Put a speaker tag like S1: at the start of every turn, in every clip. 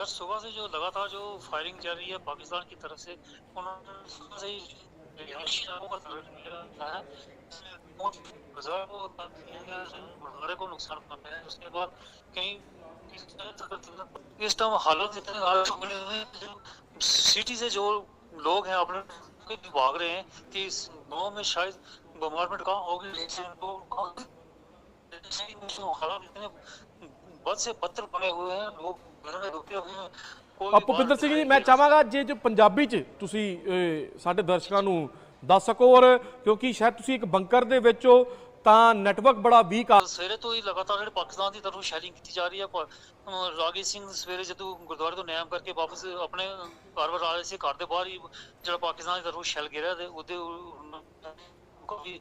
S1: Sir, सुबह से जो लगातार जो फायरिंग चल रही है पाकिस्तान की तरफ़ से, उन्होंने का नुकसान उसके बाद कहीं इस टाइम हालत इतने हैं सिटी से जो लोग हैं, अपने भाग रहे हैं कि इस गाँव में शायद बम्बारमेंट कहाँ होगी हालात इतने बद से बदतर बने हुए हैं, लोग
S2: ਭੁਪਿੰਦਰ ਸਿੰਘ ਜੀ ਮੈਂ ਚਾਹਾਂਗਾ ਜੇ ਜੋ ਪੰਜਾਬੀ ਚ ਤੁਸੀਂ ਸਾਡੇ ਦਰਸ਼ਕਾਂ ਨੂੰ ਦੱਸ ਸਕੋ ਔਰ ਕਿਉਂਕਿ ਸ਼ਾਇਦ ਤੁਸੀਂ ਇੱਕ ਬੰਕਰ ਦੇ ਵਿੱਚ ਹੋ ਤਾਂ ਨੈਟਵਰਕ ਬੜਾ ਵੀਕ ਆ।
S1: ਸਵੇਰੇ ਤੋਂ ਹੀ ਲਗਾਤਾਰ ਜਿਹੜੇ ਪਾਕਿਸਤਾਨ ਦੀ ਤਰਫੋਂ ਸ਼ੈਲਿੰਗ ਕੀਤੀ ਜਾ ਰਹੀ ਹੈ ਰਾਗੀ ਸਿੰਘ ਸਵੇਰੇ ਜਦੋਂ ਗੁਰਦੁਆਰੇ ਤੋਂ ਨਿਆਮ ਕਰਕੇ ਵਾਪਸ ਆਪਣੇ ਘਰ ਵਰ ਆ ਸੀ ਘਰ ਦੇ ਬਾਹਰ ਹੀ ਜਿਹੜਾ ਪਾਕਿਸਤਾਨ ਦੀ ਤਰਫੋਂ ਸ਼ੈਲ ਗਿਰਿਆ ਤੇ ਉਹਦੇ ਕਾਫੀ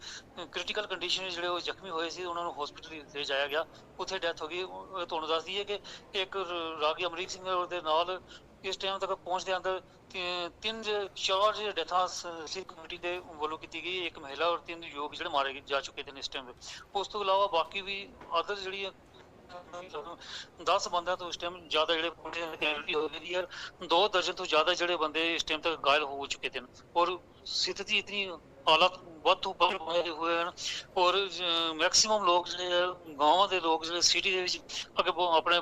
S1: ਕ੍ਰਿਟੀਕਲ ਕੰਡੀਸ਼ਨ ਜਿਹੜੇ ਉਹ ਜ਼ਖਮੀ ਹੋਏ ਸੀ, ਉਹਨਾਂ ਨੂੰ ਹਸਪੀਟਲ ਲੈ ਜਾਇਆ ਗਿਆ। ਉੱਥੇ ਡੈਥ ਹੋ ਗਈ। ਤੁਹਾਨੂੰ ਦੱਸ ਦਈਏ ਕਿ ਇੱਕ ਰਾਗੀ ਅਮਰੀਕ ਸਿੰਘ ਦੇ ਨਾਲ ਇਸ ਟਾਈਮ ਤੱਕ ਪਹੁੰਚਦੇ ਅੰਦਰ ਤਿੰਨ ਚਾਰ ਜਿਹੜੇ ਡੈਥਾਂ ਸਿੱਖ ਕਮੇਟੀ ਦੇ ਵੱਲੋਂ ਕੀਤੀ ਗਈ। ਇੱਕ ਮਹਿਲਾ ਔਰ ਤਿੰਨ ਯੁਵਕ ਜਿਹੜੇ ਮਾਰੇ ਜਾ ਚੁੱਕੇ ਨੇ ਇਸ ਟਾਈਮ ਉਸ ਤੋਂ ਇਲਾਵਾ ਬਾਕੀ ਵੀ ਅਦਰ ਜਿਹੜੀ 10 ਬੰਦਿਆਂ ਤੋਂ ਇਸ ਟਾਈਮ ਜ਼ਿਆਦਾ ਜਿਹੜੇ ਕੈਨਲਟੀ ਹੋ ਗਈ ਹੈ। ਦੋ ਦਰਜਨ ਤੋਂ ਜ਼ਿਆਦਾ ਜਿਹੜੇ ਬੰਦੇ ਇਸ ਟਾਈਮ ਤੱਕ ਗਾਇਲ ਹੋ ਚੁੱਕੇ ਨੇ। ਔਰ ਸਥਿਤੀ ਇਤਨੀ ਹਾਲਾਤ ਬਹੁਤ ਤੋਂ ਬੜੇ ਹੋਏ ਹਨ ਔਰ ਮੈਕਸਿਮਮ ਲੋਕ ਜਿਹੜੇ ਗਾਵਾਂ ਦੇ ਲੋਕ ਜਿਹੜੇ ਸਿਟੀ ਦੇ ਵਿੱਚ ਅੱਗੇ ਆਪਣੇ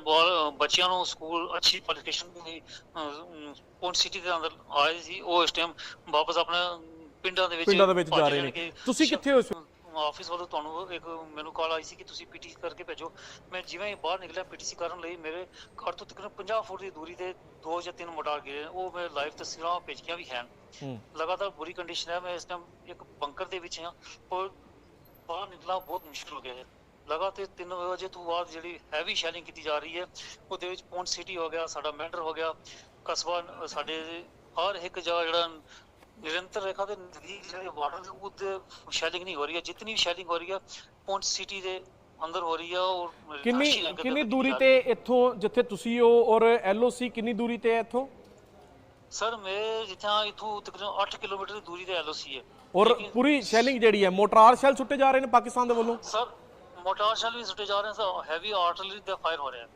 S1: ਬੱਚਿਆਂ ਨੂੰ ਸਕੂਲ ਅੱਛੀ ਕੁਆਲੀਫਿਕੇਸ਼ਨ ਲਈ ਪੌਂਟ ਸਿਟੀ ਦੇ ਅੰਦਰ ਆਏ ਸੀ ਉਹ ਇਸ ਟਾਈਮ ਵਾਪਸ ਆਪਣੇ ਪਿੰਡਾਂ ਦੇ ਵਿੱਚ
S2: ਪਿੰਡਾਂ ਦੇ ਵਿੱਚ ਜਾ ਰਹੇ ਨੇ। ਤੁਸੀਂ ਕਿੱਥੇ ਹੋ?
S1: ਆਫਿਸ ਵੱਲੋਂ ਤੁਹਾਨੂੰ ਇੱਕ ਮੈਨੂੰ ਕਾਲ ਆਈ ਸੀ ਕਿ ਤੁਸੀਂ ਪੀਟੀਸੀ ਕਰਕੇ ਭੇਜੋ ਮੈਂ ਜਿਵੇਂ ਹੀ ਬਾਹਰ ਨਿਕਲਿਆ ਪੀਟੀਸੀ ਕਰਨ ਲਈ ਮੇਰੇ ਘਰ ਤੋਂ ਤਕਰੀਬਨ 50 ਫੁੱਟ ਦੀ ਦੂਰੀ ਤੇ ਦੋ ਜਾਂ ਤਿੰਨ ਮੋਟਾਰ ਗਿਰੇ ਨੇ। ਉਹ ਮੈਂ ਲਾਈਵ ਤਸਵੀਰਾਂ ਭੇਜੀਆਂ ਵੀ ਹਨ
S2: ਹੂੰ
S1: ਲਗਾਤਾਰ ਬੁਰੀ ਕੰਡੀਸ਼ਨ ਹੈ ਮੈਂ ਇਸ ਟਾਈਮ ਇੱਕ ਬੰਕਰ ਦੇ ਵਿੱਚ ਹਾਂ ਔਰ ਬਾਹਰ ਨਿਕਲਣਾ ਬਹੁਤ ਮੁਸ਼ਕਿਲ ਹੋ ਗਿਆ ਹੈ। ਲਗਾਤਾਰ 3 ਵਜੇ ਤੋਂ ਬਾਅਦ ਜਿਹੜੀ ਹੈਵੀ ਸ਼ੈਲਿੰਗ ਕੀਤੀ ਜਾ ਰਹੀ ਹੈ ਉਹਦੇ ਵਿੱਚ ਪੌਂਟ ਸਿਟੀ ਹੋ ਗਿਆ ਸਾਡਾ ਮੈਂਡਰ ਹੋ ਗਿਆ ਕਸਬਾ ਸਾਡੇ ਹਰ ਇੱਕ ਜਗ੍ਹਾ ਜਿਹੜਾ ਨਿਰੰਤਰ ਰੇਖਾ ਦੇ ਨਜ਼ਦੀਕ ਜਿਹੜੇ ਵਾਟਰ ਦੇ ਉਹਦੇ ਸ਼ੈਲਿੰਗ ਨਹੀਂ ਹੋ ਰਹੀ ਹੈ। ਜਿੰਨੀ ਵੀ ਸ਼ੈਲਿੰਗ ਹੋ ਰਹੀ ਹੈ ਪੌਂਟ ਸਿਟੀ ਦੇ ਅੰਦਰ ਹੋ ਰਹੀ ਹੈ ਔਰ
S2: ਕਿੰਨੀ ਕਿੰਨੀ ਦੂਰੀ ਤੇ। ਇੱਥੋਂ ਜਿੱਥੇ ਤੁਸੀਂ ਹੋ ਔਰ ਐਲਓਸੀ ਕਿੰਨੀ ਦੂਰੀ ਤੇ ਹੈ ਇੱਥੋਂ?
S1: ਸਰ ਮੈਂ ਜਿੱਥੇ ਇੱਥੋਂ ਤਕਰੀਬਨ 8 ਕਿਲੋਮੀਟਰ ਦੀ ਦੂਰੀ ਤੇ ਐਲਓਸੀ ਹੈ।
S2: ਔਰ
S1: ਲੇਕਿਨ-
S2: ਪੂਰੀ ਸ਼ੈਲਿੰਗ ਜਿਹੜੀ ਹੈ ਮੋਟਾਰ ਸ਼ੈਲ ਸੁੱਟੇ ਜਾ ਰਹੇ ਨੇ ਪਾਕਿਸਤਾਨ ਦੇ ਵੱਲੋਂ?
S1: ਸਰ ਮੋਟਾਰ ਸ਼ੈਲ ਵੀ ਸੁੱਟੇ ਜਾ ਰਹੇ ਸਰ ਹੈਵੀ ਆਰਟਲਰੀ ਦਾ ਫਾਇਰ ਹੋ ਰਿਹਾ ਹੈ।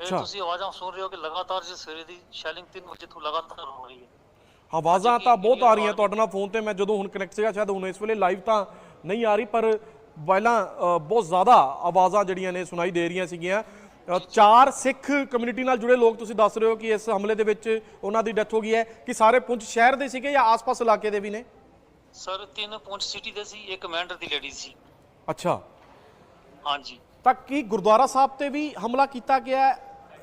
S1: ਇਹ
S2: ਅੱਛਾ।
S1: ਤੁਸੀਂ ਆਵਾਜ਼ਾਂ ਸੁਣ ਰਹੇ ਹੋ ਕਿ ਲਗਾਤਾਰ ਜਿਸ ਸਵੇਰੇ ਦੀ ਸ਼ੈਲਿੰਗ 3 ਵਜੇ ਤੋਂ ਲਗਾਤਾਰ ਹੋ ਰਹੀ ਹੈ।
S2: ਆਵਾਜ਼ਾਂ ਤਾਂ ਬਹੁਤ ਆ ਰਹੀਆਂ ਤੁਹਾਡੇ ਨਾਲ ਫੋਨ ਤੇ ਮੈਂ ਜਦੋਂ ਹੁਣ ਕਨੈਕਟ ਸੀਗਾ ਸ਼ਾਇਦ ਹੁਣ ਇਸ ਵੇਲੇ ਲਾਈਵ ਤਾਂ ਨਹੀਂ ਆ ਰਹੀ ਪਰ ਪਹਿਲਾਂ ਅ, ਬਹੁਤ ਜ਼ਿਆਦਾ ਆਵਾਜ਼ਾਂ ਜਿਹੜੀਆਂ ਨੇ ਸੁਣਾਈ ਦੇ ਰਹੀਆਂ ਸੀਗੀਆਂ। ਚਾਰ ਸਿੱਖ ਕਮਿਊਨਿਟੀ ਨਾਲ ਜੁੜੇ ਲੋਕ ਤੁਸੀਂ ਦੱਸ ਰਹੇ ਹੋ ਕਿ ਇਸ ਹਮਲੇ ਦੇ ਵਿੱਚ ਉਹਨਾਂ ਦੀ ਡੈਥ ਹੋ ਗਈ ਹੈ ਕਿ ਸਾਰੇ ਪੁੰਛ ਸ਼ਹਿਰ ਦੇ ਸੀਗੇ ਜਾਂ ਆਸ-ਪਾਸ ਇਲਾਕੇ ਦੇ ਵੀ ਨੇ?
S1: ਸਰ ਤਿੰਨ ਪੁੰਛ ਸਿਟੀ ਦੇ ਸੀ ਇੱਕ ਮੈਂਡਰ ਦੀ ਲੇਡੀ ਸੀ।
S2: ਅੱਛਾ।
S1: ਹਾਂਜੀ।
S2: ਤਾਂ ਕੀ ਗੁਰਦੁਆਰਾ ਸਾਹਿਬ ਤੇ ਵੀ ਹਮਲਾ ਕੀਤਾ ਗਿਆ ਹੈ?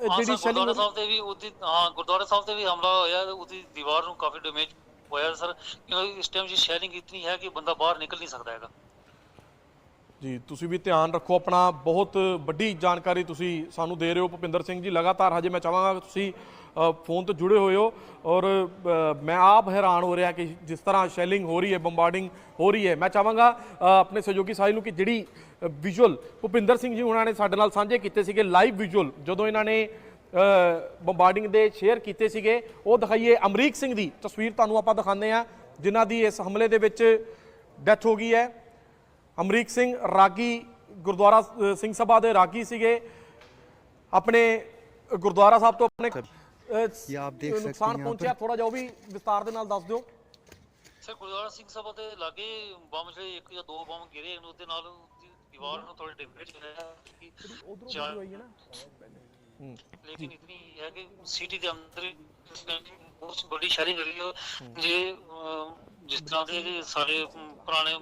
S2: ਜਿਹੜੀ
S1: ਗੁਰਦੁਆਰਾ
S2: ਸ਼ੈਲਿੰਗ
S1: ਸਾਹਿਬ ਤੇ ਵੀ ਉਹਦੀ ਹਾਂ ਗੁਰਦੁਆਰਾ ਸਾਹਿਬ ਤੇ ਵੀ ਹਮਲਾ ਹੋਇਆ ਉਹਦੀ ਦੀਵਾਰ ਨੂੰ ਕਾਫੀ ਡੈਮੇਜ ਹੋਇਆ ਸਰ। ਕਿਉਂਕਿ ਇਸ ਟਾਈਮ ਜੀ ਸ਼ੈਲਿੰਗ ਇਤਨੀ ਹੈ ਕਿ ਬੰਦਾ ਬਾਹਰ ਨਿਕਲ ਨਹੀਂ ਸਕਦਾ ਹੈਗਾ।
S2: ਜੀ, ਤੁਸੀਂ ਵੀ ਧਿਆਨ ਰੱਖੋ ਆਪਣਾ, ਬਹੁਤ ਵੱਡੀ ਜਾਣਕਾਰੀ ਤੁਸੀਂ ਸਾਨੂੰ ਦੇ ਰਹੇ ਹੋ, ਭੁਪਿੰਦਰ ਸਿੰਘ ਜੀ, ਲਗਾਤਾਰ ਹਜੇ ਮੈਂ ਚਾਹਾਂਗਾ ਤੁਸੀਂ ਫੋਨ ਤੋਂ ਜੁੜੇ ਹੋਏ ਹੋ ਔਰ ਮੈਂ ਆਪ ਹੈਰਾਨ ਹੋ ਰਿਹਾ ਕਿ ਜਿਸ ਤਰ੍ਹਾਂ ਸ਼ੈਲਿੰਗ ਹੋ ਰਹੀ ਹੈ ਬੰਬਾਰਡਿੰਗ ਹੋ ਰਹੀ ਹੈ, ਮੈਂ ਚਾਹਾਂਗਾ ਆਪਣੇ ਸਹਿਯੋਗੀ ਸਾਹਿਬ ਨੂੰ ਕਿ ਜਿਹੜੀ ਵਿਜ਼ੂਅਲ ਭੁਪਿੰਦਰ ਸਿੰਘ ਜੀ ਉਹਨਾਂ ਨੇ ਸਾਡੇ ਨਾਲ ਸਾਂਝੇ ਕੀਤੇ ਸੀਗੇ ਲਾਈਵ ਵਿਜ਼ੂਅਲ ਜਦੋਂ ਇਹਨਾਂ ਨੇ ਬੰਬਾਰਡਿੰਗ ਦੇ ਸ਼ੇਅਰ ਕੀਤੇ ਸੀਗੇ, ਉਹ ਦਿਖਾਈਏ ਅਮਰੀਕ ਸਿੰਘ ਦੀ ਤਸਵੀਰ ਤੁਹਾਨੂੰ ਆਪਾਂ ਦਿਖਾਉਂਦੇ ਆ ਜਿਨ੍ਹਾਂ ਦੀ ਇਸ ਹਮਲੇ ਦੇ ਵਿੱਚ ਡੈਥ ਹੋ ਗਈ ਹੈ। ਅਮਰੀਕ ਸਿੰਘ ਰਾਗੀ ਗੁਰਦੁਆਰਾ ਸਿੰਘ ਸਭਾ ਦੇ ਰਾਗੀ ਸੀਗੇ। ਆਪਣੇ ਗੁਰਦੁਆਰਾ ਸਾਹਿਬ ਤੋਂ ਆਪਣੇ
S3: ਇਹ ਆਪ ਦੇਖ ਸਕਦੇ ਹੋ
S2: ਨੁਕਸਾਨ ਪਹੁੰਚਿਆ। ਥੋੜਾ ਜਿਹਾ ਉਹ ਵੀ ਵਿਸਤਾਰ ਦੇ ਨਾਲ ਦੱਸ ਦਿਓ।
S1: ਸਰ ਗੁਰਦੁਆਰਾ ਸਿੰਘ ਸਭਾ ਦੇ ਲਾਗੇ ਬੰਬ ਜਿਹੜੇ ਇੱਕ ਜਾਂ ਦੋ ਬੰਬ ਗਿਰੇ ਨੇ ਉਹਦੇ ਨਾਲ ਦੀਵਾਰ ਨੂੰ ਥੋੜੀ ਡੈਮੇਜ ਹੋਇਆ ਉਧਰੋਂ ਵੀ ਹੋਈ ਹੈ ਨਾ। ਲੇਕਿਨ ਇਤਨੀ ਹੈ ਕਿ ਸਿਟੀ ਦੇ ਅੰਦਰ ਬਹੁਤ ਬੜੀ ਸ਼ਹਿਰੀ ਗਲੀ ਹੈ। ਜੇ ਜਿਸ ਤਰ੍ਹਾਂ ਦੇ ਸਾਰੇ ਪੁਰਾਣੇ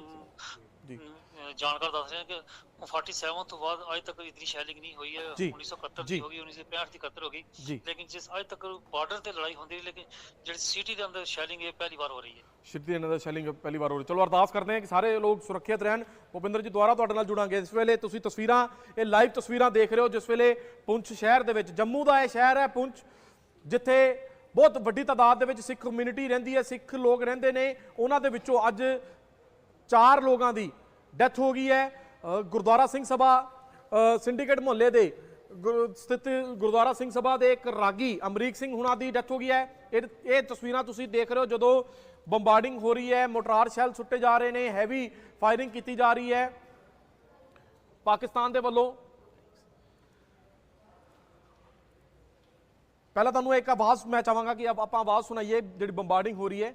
S1: ਜਾਣਕਾਰ ਦੱਸ ਰਹੇ ਕਿ 47 ਤੋਂ ਬਾਅਦ ਅੱਜ ਤੱਕ ਇਤਨੀ ਸ਼ੈਲਿੰਗ ਨਹੀਂ ਹੋਈ ਹੈ।
S2: ਜੀ,
S1: 1971
S2: ਜੀ।
S1: ਦੀ ਹੋ ਗਈ 1965 ਦੀ 71 ਹੋ ਗਈ। ਲੇਕਿਨ ਜਿਸ ਅੱਜ ਤੱਕ ਬਾਰਡਰ ਤੇ ਲੜਾਈ ਹੁੰਦੀ ਰਹੀ ਲੇਕਿਨ ਜਿਹੜੀ ਸਿਟੀ ਦੇ ਅੰਦਰ ਸ਼ੈਲਿੰਗ ਇਹ ਪਹਿਲੀ ਵਾਰ ਹੋ ਰਹੀ ਹੈ।
S2: ਇਹਨਾਂ ਦਾ ਸ਼ੈਲਿੰਗ ਪਹਿਲੀ ਵਾਰ ਹੋ ਰਹੀ ਚਲੋ ਅਰਦਾਸ ਕਰਦੇ ਹਾਂ ਕਿ ਸਾਰੇ ਲੋਕ ਸੁਰੱਖਿਅਤ ਰਹਿਣ। ਭੁਪਿੰਦਰ ਜੀ ਦੁਆਰਾ ਤੁਹਾਡੇ ਨਾਲ ਜੁੜਾਂਗੇ। ਇਸ ਵੇਲੇ ਤੁਸੀਂ ਤਸਵੀਰਾਂ ਇਹ ਲਾਈਵ ਤਸਵੀਰਾਂ ਦੇਖ ਰਹੇ ਹੋ ਜਿਸ ਵੇਲੇ ਪੁੰਛ ਸ਼ਹਿਰ ਦੇ ਵਿੱਚ ਜੰਮੂ ਦਾ ਇਹ ਸ਼ਹਿਰ ਹੈ ਪੁੰਛ ਜਿੱਥੇ ਬਹੁਤ ਵੱਡੀ ਤਾਦਾਦ ਦੇ ਵਿੱਚ ਸਿੱਖ ਕਮਿਊਨਿਟੀ ਰਹਿੰਦੀ ਹੈ ਸਿੱਖ ਲੋਕ ਰਹਿੰਦੇ ਨੇ। ਉਹਨਾਂ ਦੇ ਵਿੱਚੋਂ ਅੱਜ ਚਾਰ ਲੋਕਾਂ ਦੀ ਡੈਥ ਹੋ ਗਈ ਹੈ। ਗੁਰਦੁਆਰਾ ਸਿੰਘ ਸਭਾ ਅ, ਸਿੰਡੀਕੇਟ ਮੁਹੱਲੇ ਦੇ ਗੁਰ- ਸਥਿਤ ਗੁਰਦੁਆਰਾ ਸਿੰਘ ਸਭਾ ਦੇ ਇੱਕ ਰਾਗੀ ਅਮਰੀਕ ਸਿੰਘ ਹੁਣਾਂ ਦੀ ਡੈਥ ਹੋ ਗਈ ਹੈ। ਇਹ ਇਹ ਤਸਵੀਰਾਂ ਤੁਸੀਂ ਦੇਖ ਰਹੇ ਹੋ ਜਦੋਂ ਬੰਬਾਰਡਿੰਗ ਹੋ ਰਹੀ ਹੈ ਮੋਟਰਾਰ ਸ਼ੈਲ ਸੁੱਟੇ ਜਾ ਰਹੇ ਨੇ ਹੈਵੀ ਫਾਇਰਿੰਗ ਕੀਤੀ ਜਾ ਰਹੀ ਹੈ। ਪਾਕਿਸਤਾਨ ਦੇ ਵੱਲੋਂ
S4: ਪਹਿਲਾਂ ਤੁਹਾਨੂੰ ਇੱਕ ਆਵਾਜ਼ ਮੈਂ ਚਾਹਾਂਗਾ ਕਿ ਆਪਾਂ ਆਵਾਜ਼ ਸੁਣਾਈਏ ਜਿਹੜੀ ਬੰਬਾਰਡਿੰਗ ਹੋ ਰਹੀ ਹੈ।